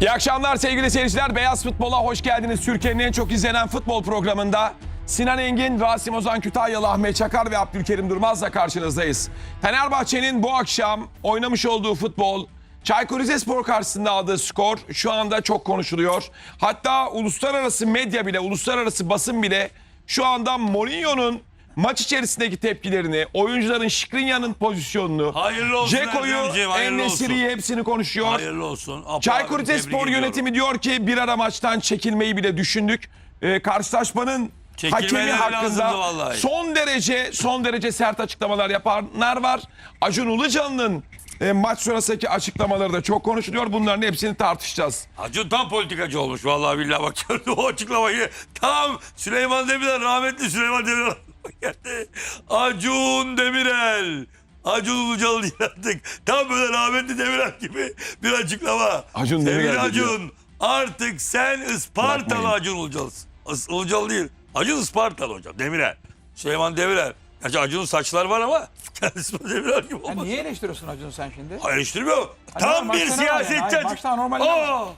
İyi akşamlar sevgili seyirciler. Beyaz Futbol'a hoş geldiniz. Türkiye'nin en çok izlenen futbol programında Sinan Engin, Rasim Ozan Kütahyalı, Ahmet Çakar ve Abdülkerim Durmaz'la karşınızdayız. Fenerbahçe'nin bu akşam oynamış olduğu futbol, Çaykur Rizespor karşısında aldığı skor şu anda çok konuşuluyor. Hatta uluslararası medya bile, uluslararası basın bile şu anda Mourinho'nun maç içerisindeki tepkilerini, oyuncuların Şikrinya'nın pozisyonunu, Hayırlı olsun Ceko'yu, Erdemciğim, hayırlı hepsini konuşuyor. Hayırlı olsun. Apo Çaykur abim, Rizespor yönetimi diyor ki bir ara maçtan çekilmeyi bile düşündük. Ee, karşılaşmanın Çekilmeleri hakemi lazımdı hakkında vallahi. son derece son derece sert açıklamalar yapanlar var. Acun Ilıcalı'nın e, maç sonrasındaki açıklamaları da çok konuşuluyor. Bunların hepsini tartışacağız. Acun tam politikacı olmuş vallahi billahi bak gördüm o açıklamayı. Tam Süleyman Demirel rahmetli Süleyman Demirel geldi. Acun Demirel. Acun Ilıcalı değil artık. Tam böyle rahmetli Demirel gibi bir açıklama. Acun Demirel Sevgili de diyor. Acun artık sen Ispartalı. Acun Ilıcalısın. Is- Ilıcalı değil. Acun Ispartalı hocam Demirel. Süleyman Demirel. Gerçi Acun'un saçlar var ama kendisi Demirel gibi Ya olmaz. niye eleştiriyorsun Acun sen şimdi? Hayır eleştirmiyor. Tam bir var yani? siyasetçi. Hayır, açık- maçta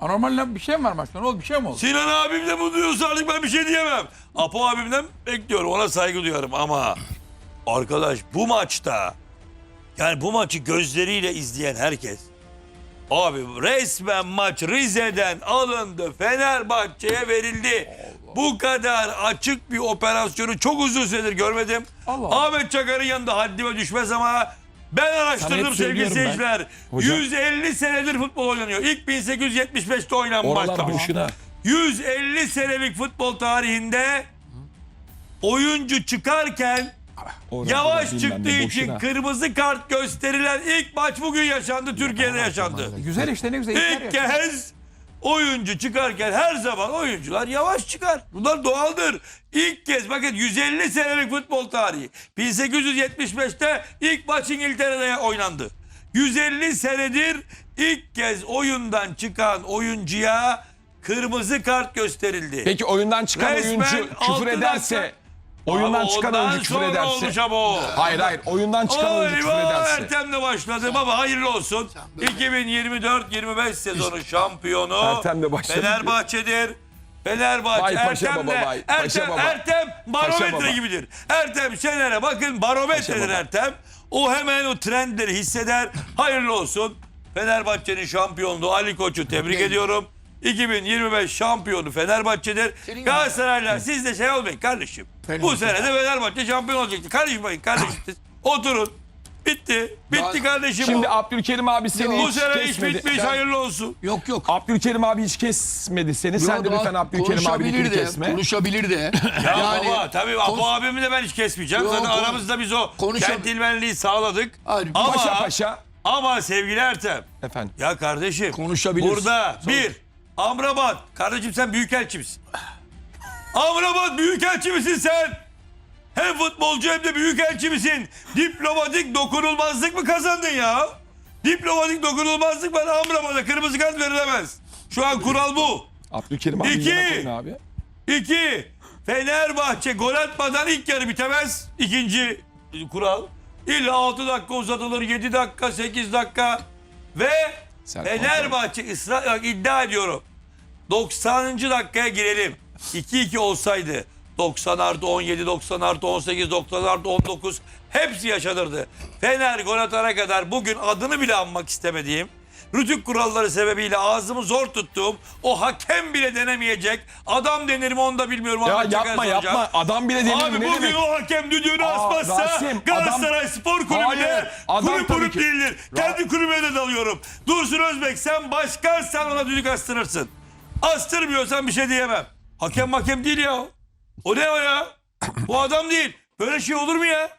anormal bir şey mi var maçta? Ne oldu? Bir şey mi oldu? Sinan abim de bu diyorsa artık ben bir şey diyemem. Apo abimden bekliyorum ona saygı duyuyorum ama arkadaş bu maçta yani bu maçı gözleriyle izleyen herkes abi resmen maç Rize'den alındı Fenerbahçe'ye verildi. Bu kadar açık bir operasyonu çok uzun süredir görmedim. Allah Allah. Ahmet Çakar'ın yanında haddime düşmez ama ben araştırdım hep sevgili söylüyorum ben. seyirciler. Hocam. 150 senedir futbol oynanıyor. İlk 1875'te oynanmış. Oralar boşuna. 150 senelik futbol tarihinde oyuncu çıkarken Oralar yavaş bilmem çıktığı için boşuna. kırmızı kart gösterilen ilk maç bugün yaşandı. Türkiye'de yaşandı. Güzel işte ne güzel. işler İlk yapıyor. kez oyuncu çıkarken her zaman oyuncular yavaş çıkar. Bunlar doğaldır. İlk kez bakın 150 senelik futbol tarihi. 1875'te ilk maç İngiltere'de oynandı. 150 senedir ilk kez oyundan çıkan oyuncuya kırmızı kart gösterildi. Peki oyundan çıkan Resmen oyuncu küfür altı ederse dakika- oyundan çıkan ondan oyuncu küfür sonra ederse ama o. Hayır hayır oyundan çıkan oyuncu küfür ederse. Ertem'le başladı baba hayırlı olsun. 2024-25 sezonu şampiyonu Ertem'le başladı. Fenerbahçe'dir. Fenerbahçe Vay paşa Ertem'le baba, vay paşa Ertem, baba. Ertem Paşa barometre baba. gibidir. Ertem Şener'e bakın barometredir Paşa baba. Ertem. O hemen o trendleri hisseder. Hayırlı olsun. Fenerbahçe'nin şampiyonluğu Ali Koç'u tebrik ediyorum. 2025 şampiyonu Fenerbahçe'dir. Galatasaray'la siz de şey olmayın kardeşim. Bu sene de Fenerbahçe şampiyon olacaktı. Karışmayın kardeşim. siz. Oturun. Bitti. Bitti kardeşim. Şimdi bu. Abdülkerim abi seni bu hiç sene iş kesmedi. bitmiş hayırlı olsun. Yok yok. Abdülkerim abi hiç kesmedi seni. Sen de Yok, lütfen Abdülkerim abi konuşabilir de, kesme. Konuşabilir de. Ya yani, baba tabii konuş- abimi de ben hiç kesmeyeceğim. Yok, Zaten konu- aramızda biz o konuşab- centilmenliği sağladık. Hayır, ama, Paşa paşa. ama sevgili Ertem. Efendim. Ya kardeşim. Konuşabiliriz. Burada bir. Amrabat. Kardeşim sen büyükelçi misin? Amrabat büyükelçi misin sen? Hem futbolcu hem de büyükelçi misin? Diplomatik dokunulmazlık mı kazandın ya? Diplomatik dokunulmazlık var Amrabat'a kırmızı kart verilemez. Şu an kural bu. Abdülkerim abi İki. abi. İki, Fenerbahçe gol atmadan ilk yarı bitemez. İkinci kural. İlla 6 dakika uzatılır, 7 dakika, 8 dakika. Ve Serkan Fenerbahçe ısrar, iddia ediyorum. 90. dakikaya girelim. 2-2 olsaydı 90 artı 17, 90 artı 18, 90 artı 19 hepsi yaşanırdı. Fener gol atana kadar bugün adını bile anmak istemediğim Rütük kuralları sebebiyle ağzımı zor tuttuğum o hakem bile denemeyecek adam denir mi onu da bilmiyorum. Ya Ahmet yapma soracağım. yapma. Adam bile denir Abi mi? Ne bugün demek? o hakem düdüğünü Aa, asmazsa Rasim, Galatasaray Spor Kulübü'ne adam kulüp tabii kulüp ki. değildir. Kendi kulübüne de dalıyorum. Dursun Özbek sen başkansan ona düdük astırırsın. Astırmıyorsan bir şey diyemem. Hakem hakem değil ya. O ne o ya? Bu adam değil. Böyle şey olur mu ya?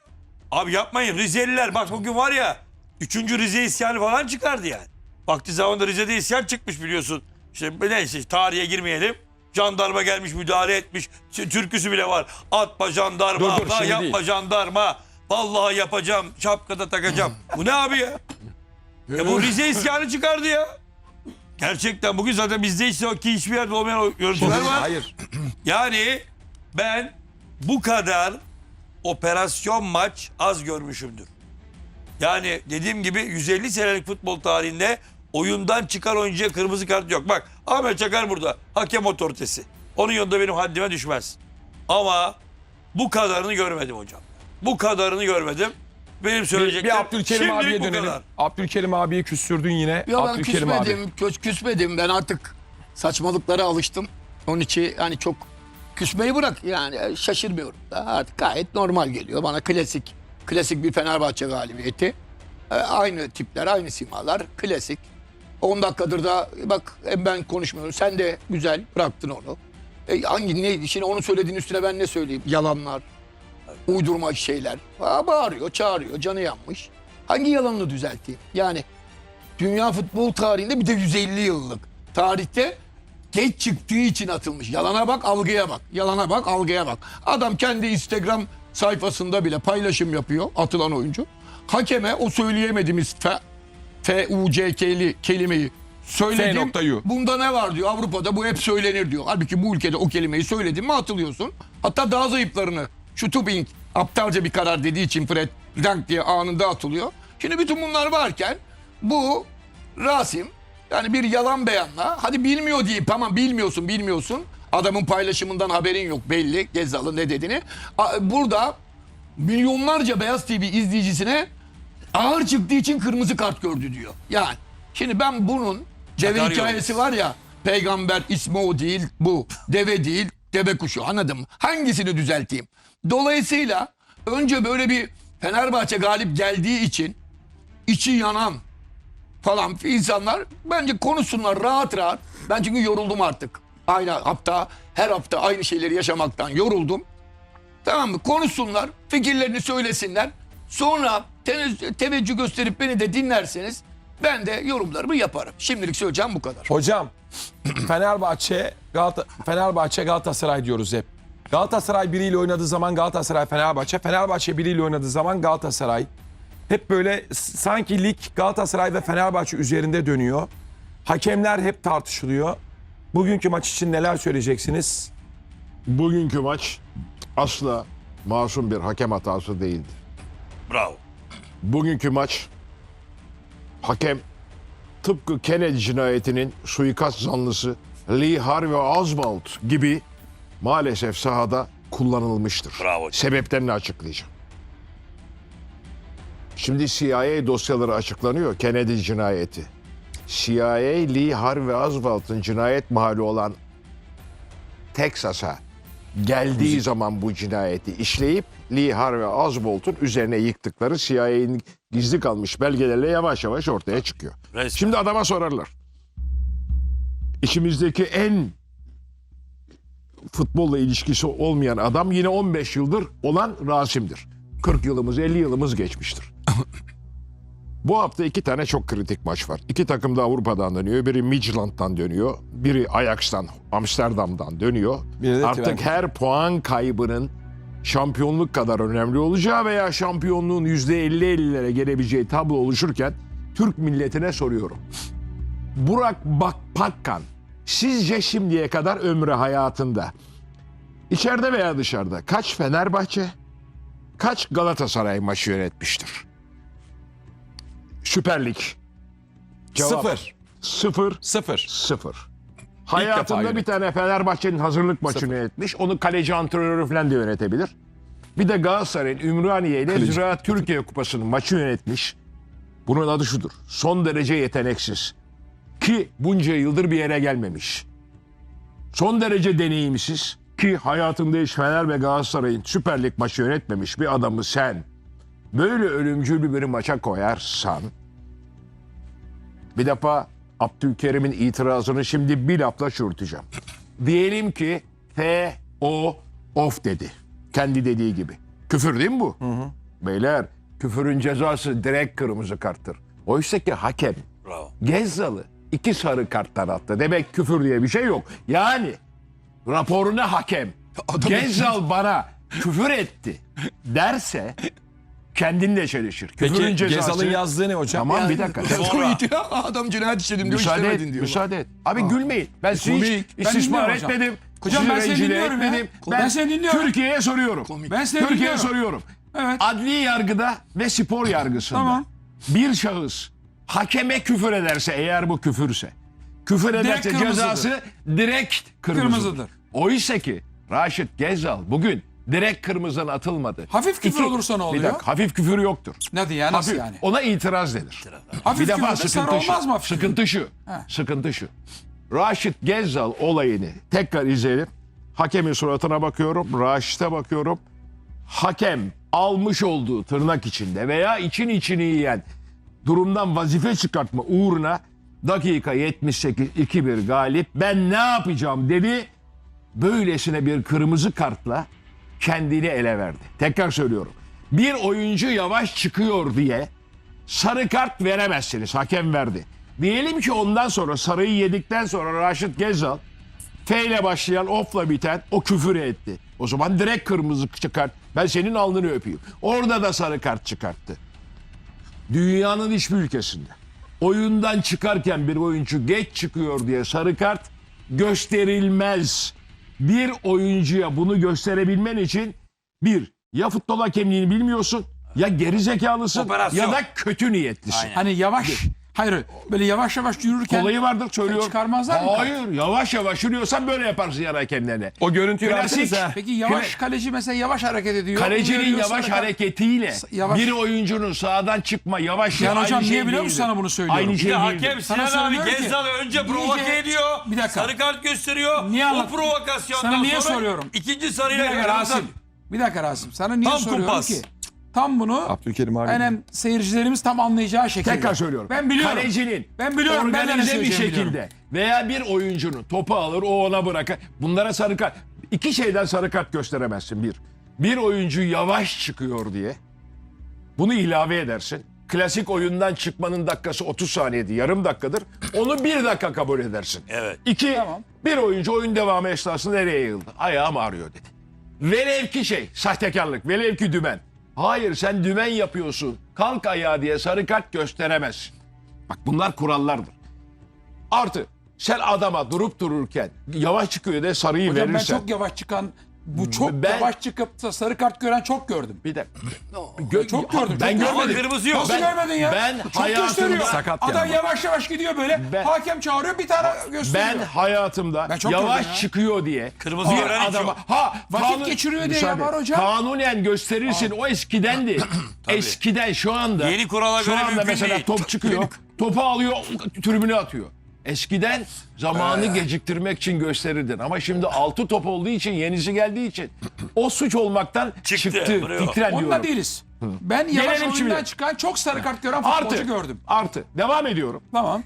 Abi yapmayın Rizeliler bak bugün var ya 3. Rize isyanı falan çıkardı yani. Vakti zamanında Rize'de isyan çıkmış biliyorsun. İşte neyse tarihe girmeyelim. Jandarma gelmiş müdahale etmiş. Türküsü bile var. Atma jandarma, Dur, dur, şimdi yapma değil. jandarma. Vallahi yapacağım, şapkada takacağım. Bu ne abi ya? Ya bu Rize isyanı çıkardı ya. Gerçekten bugün zaten bizde hiç ki hiçbir yerde olmayan o görüntüler var. Hayır. Yani ben bu kadar operasyon maç az görmüşümdür. Yani dediğim gibi 150 senelik futbol tarihinde oyundan çıkan oyuncuya kırmızı kart yok. Bak Ahmet Çakar burada. Hakem otoritesi. Onun yanında benim haddime düşmez. Ama bu kadarını görmedim hocam. Bu kadarını görmedim. Benim Bir, söyleyeceklerim bir Abdülkerim şimdilik abiye bu dönelim. kadar. Abdülkerim abiyi küstürdün yine. Yo ben Abdülkerim abi. küsmedim, küs, küsmedim. Ben artık saçmalıklara alıştım. Onun için hani çok küsmeyi bırak yani şaşırmıyorum da artık gayet normal geliyor. Bana klasik, klasik bir Fenerbahçe galibiyeti. Ee, aynı tipler, aynı simalar, klasik. 10 dakikadır da bak hem ben konuşmuyorum. Sen de güzel bıraktın onu. E, hangi ne şimdi onu söylediğin üstüne ben ne söyleyeyim? Yalanlar, uydurma şeyler. Aa, bağırıyor, çağırıyor, canı yanmış. Hangi yalanını düzelteyim? Yani dünya futbol tarihinde bir de 150 yıllık tarihte geç çıktığı için atılmış. Yalana bak, algıya bak. Yalana bak, algıya bak. Adam kendi Instagram sayfasında bile paylaşım yapıyor atılan oyuncu. Hakeme o söyleyemediğimiz fe, F-U-C-K'li kelimeyi söyledim. F.U. Bunda ne var diyor. Avrupa'da bu hep söylenir diyor. Halbuki bu ülkede o kelimeyi söyledin mi atılıyorsun. Hatta daha zayıflarını şu Tubing aptalca bir karar dediği için Fred Dank diye anında atılıyor. Şimdi bütün bunlar varken bu Rasim yani bir yalan beyanla hadi bilmiyor diyeyim tamam bilmiyorsun bilmiyorsun. Adamın paylaşımından haberin yok belli Gezzal'ın ne dediğini. Burada milyonlarca Beyaz TV izleyicisine ağır çıktığı için kırmızı kart gördü diyor. Yani şimdi ben bunun Çakar hikayesi var ya peygamber ismi o değil bu deve değil deve kuşu anladın mı? Hangisini düzelteyim? Dolayısıyla önce böyle bir Fenerbahçe galip geldiği için içi yanan falan insanlar bence konuşsunlar rahat rahat. Ben çünkü yoruldum artık. Aynı hafta her hafta aynı şeyleri yaşamaktan yoruldum. Tamam mı? Konuşsunlar, fikirlerini söylesinler. Sonra te- teveccüh gösterip beni de dinlerseniz ben de yorumlarımı yaparım. Şimdilik söyleyeceğim bu kadar. Hocam Fenerbahçe Galata Fenerbahçe Galatasaray diyoruz hep. Galatasaray biriyle oynadığı zaman Galatasaray Fenerbahçe, Fenerbahçe biriyle oynadığı zaman Galatasaray. Hep böyle sanki lig Galatasaray ve Fenerbahçe üzerinde dönüyor. Hakemler hep tartışılıyor. Bugünkü maç için neler söyleyeceksiniz? Bugünkü maç asla masum bir hakem hatası değildi. Bravo. Bugünkü maç hakem tıpkı Kennedy cinayetinin suikast zanlısı Lee Harvey Oswald gibi maalesef sahada kullanılmıştır. Bravo. Sebeplerini açıklayacağım. Şimdi CIA dosyaları açıklanıyor Kennedy cinayeti. CIA Lee Harvey Oswald'ın cinayet mahalli olan Texas'a geldiği zaman bu cinayeti işleyip Lee Harvey Oswald'un üzerine yıktıkları CIA'nin gizli kalmış belgelerle yavaş yavaş ortaya çıkıyor. Resmen. Şimdi adama sorarlar. İçimizdeki en futbolla ilişkisi olmayan adam yine 15 yıldır olan Rasim'dir. 40 yılımız 50 yılımız geçmiştir. Bu hafta iki tane çok kritik maç var. İki takım da Avrupa'dan dönüyor. Biri Midtjylland'dan dönüyor. Biri Ajax'tan, Amsterdam'dan dönüyor. Artık her puan kaybının şampiyonluk kadar önemli olacağı veya şampiyonluğun %50-50'lere gelebileceği tablo oluşurken Türk milletine soruyorum. Burak Bakpakkan sizce şimdiye kadar ömrü hayatında içeride veya dışarıda kaç Fenerbahçe kaç Galatasaray maçı yönetmiştir? Süper Lig. Cevap, Sıfır. Sıfır. Sıfır. Sıfır. Hayatında bir tane Fenerbahçe'nin hazırlık maçını yönetmiş. Onu kaleci antrenörü falan da yönetebilir. Bir de Galatasaray'ın Ümraniye ile Ziraat Türkiye Kupası'nın maçı yönetmiş. Bunun adı şudur. Son derece yeteneksiz. Ki bunca yıldır bir yere gelmemiş. Son derece deneyimsiz. Ki hayatında hiç Fener ve Galatasaray'ın Süper Lig maçı yönetmemiş bir adamı sen böyle ölümcül bir maça koyarsan bir defa Abdülkerim'in itirazını şimdi bir lafla çürüteceğim. Diyelim ki F O of dedi. Kendi dediği gibi. Küfür değil mi bu? Beyler küfürün cezası direkt kırmızı karttır. Oysa ki hakem Bravo. Gezzalı iki sarı kartlar attı. Demek küfür diye bir şey yok. Yani raporuna hakem Gezzal bana küfür etti derse kendinle çelişir. Küfürün Peki cezası... Gezal'ın yazdığı ne hocam? Tamam bir dakika. Sonra- Adam cinayet işledim diyor Müsaade işlemedin et, diyor. müsaade et. Abi gülmeyin. Ben sizi hiç Komik. Ben istismar dinliyorum hocam. etmedim. Hocam Sizi ben seni rencide dinliyorum ya. etmedim. Ben seni dinliyorum. Türkiye'ye soruyorum. Ben seni Türkiye'ye dinliyorum. soruyorum. Evet. Adli yargıda ve spor yargısında Tamam. bir şahıs Hakeme küfür ederse eğer bu küfürse. Küfür ederse kırmızıdır. cezası direkt kırmızıdır. Kırmızıdır. Oysa ki Raşit Gezzal bugün direkt kırmızıdan atılmadı. Hafif küfür olursa ne oluyor? Bir dakika hafif küfür yoktur. Ne diye nasıl Hafif, yani? Ona itiraz denir. Hafif bir defa küfürde sarı sıkıntı şu. olmaz mı hafif küfür? Sıkıntı şu. Sıkıntı şu. Raşit Gezzal olayını tekrar izleyelim. Hakemin suratına bakıyorum. Raşit'e bakıyorum. Hakem almış olduğu tırnak içinde veya için içini yiyen durumdan vazife çıkartma uğruna dakika 78 2-1 galip ben ne yapacağım dedi. Böylesine bir kırmızı kartla kendini ele verdi. Tekrar söylüyorum. Bir oyuncu yavaş çıkıyor diye sarı kart veremezsiniz. Hakem verdi. Diyelim ki ondan sonra sarıyı yedikten sonra Raşit Gezzal F ile başlayan ofla biten o küfür etti. O zaman direkt kırmızı çıkart. Ben senin alnını öpeyim. Orada da sarı kart çıkarttı. Dünyanın hiçbir ülkesinde oyundan çıkarken bir oyuncu geç çıkıyor diye sarı kart gösterilmez. Bir oyuncuya bunu gösterebilmen için bir ya futbol hakemliğini bilmiyorsun ya geri zekalısın Operasyon. ya da kötü niyetlisin. Hani yavaş. Hayır böyle yavaş yavaş yürürken Kolayı vardır söylüyorum. Çıkarmazlar mı? Hayır yavaş yavaş yürüyorsan böyle yaparsın yan hakemlerine. O görüntüyü Klasik. versenize. Peki yavaş kaleci mesela yavaş hareket ediyor. Kalecinin yavaş görüyorsa- hareketiyle yavaş- bir oyuncunun sağdan çıkma yavaş Yani hocam şey niye biliyor musun sana bunu söylüyorum? Aynı Bir şey de değildir. hakem Sana Sinan abi söylüyorum ki- Gezzal'ı önce provoke İyice- ediyor. Bir dakika. Sarı kart gösteriyor. Niye o anlat- provokasyondan Sana niye sonra soruyorum? ikinci Bir sarıyla dakika kırmızı. Rasim. Bir dakika Rasim. Sana niye Tam soruyorum kumpas. ki? Tam bunu Abdülkerim abi. hem seyircilerimiz tam anlayacağı şekilde. Tekrar söylüyorum. Ben biliyorum. Kalecinin Ben biliyorum. Ben organize bir şekilde biliyorum. veya bir oyuncunun topu alır o ona bırakır. Bunlara sarı kart. İki şeyden sarı kart gösteremezsin. Bir, bir oyuncu yavaş çıkıyor diye bunu ilave edersin. Klasik oyundan çıkmanın dakikası 30 saniyedi, yarım dakikadır. Onu bir dakika kabul edersin. Evet. İki, Tamam. bir oyuncu oyun devamı esnasında nereye yığıldı? Ayağım ağrıyor dedi. Velev ki şey, sahtekarlık, velev ki dümen. Hayır sen dümen yapıyorsun. Kalk ayağa diye sarı kart gösteremezsin. Bak bunlar kurallardır. Artı sen adama durup dururken yavaş çıkıyor diye sarıyı Hocam ben verirsen. çok yavaş çıkan bu çok Ben- yavaş çıkıp da sarı kart gören çok gördüm. Bir dakika. Gö- Çok gördüm, Ben çok Ama görmedim. kırmızı yok. Nasıl Ben- görmedin ya? ben çok hayatımda- gösteriyor. Sakat Adam yani. yavaş yavaş gidiyor böyle. Ben- hakem çağırıyor bir tane gösteriyor. Ben hayatımda Ben çok yavaş gördüm ya. çıkıyor diye Kırmızı bir gören hiç adama yok. ha Vakit geçiriyor diye Müsaade. yapar hocam. Kanunen gösterirsin o eskidendi. Eskiden şu anda Yeni kurala şu göre anda mümkün mesela değil. top çıkıyor. topu alıyor tribüne atıyor. Eskiden zamanı Ee. geciktirmek için gösterirdin ama şimdi altı top olduğu için yenisi geldiği için o suç olmaktan Çıktı, çıktı. bravo. Fikren Onda diyorum. değiliz. Ben yavaş Gelelim oyundan şimdi. çıkan çok sarı kart gören futbolcu Artı, gördüm. artı. Devam ediyorum. Tamam.